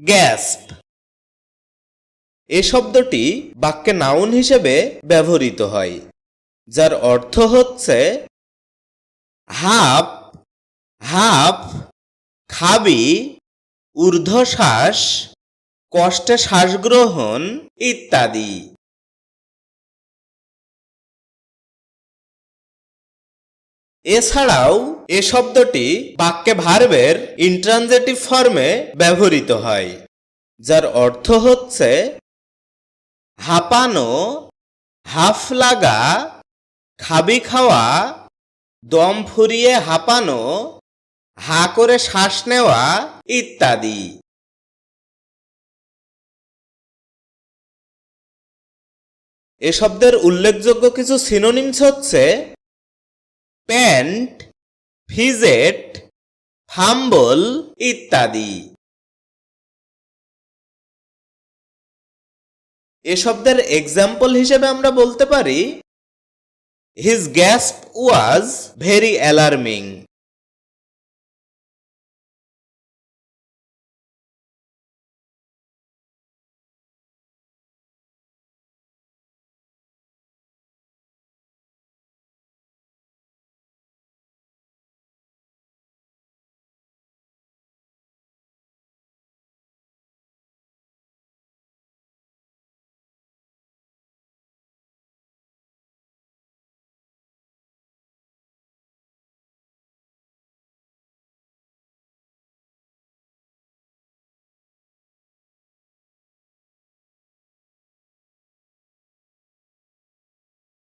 গ্যাসপ। এ শব্দটি বাক্যে নাউন হিসেবে ব্যবহৃত হয়, যার অর্থ হচ্ছে হাফ হাফ খাবি, ঊর্ধ্বশ্বাস, কষ্টে শ্বাসগ্রহণ ইত্যাদি। এছাড়াও, এ শব্দটি বাক্যে ভার্বের ইন্ট্রানজেটিভ ফর্মে ব্যবহৃত হয়, যার অর্থ হচ্ছে হাঁপানো, হাফ লাগা, খাবি খাওয়া, দম ফুরিয়ে হাঁপানো, হা করে শ্বাস নেওয়া ইত্যাদি। এ শব্দের উল্লেখযোগ্য কিছু সিনোনিমস হচ্ছে প্যান্ট ফিজেট ফাম্বল ইত্যাদি। এ শব্দের এক্সাম্পল হিসেবে আমরা বলতে পারি his gas was very alarming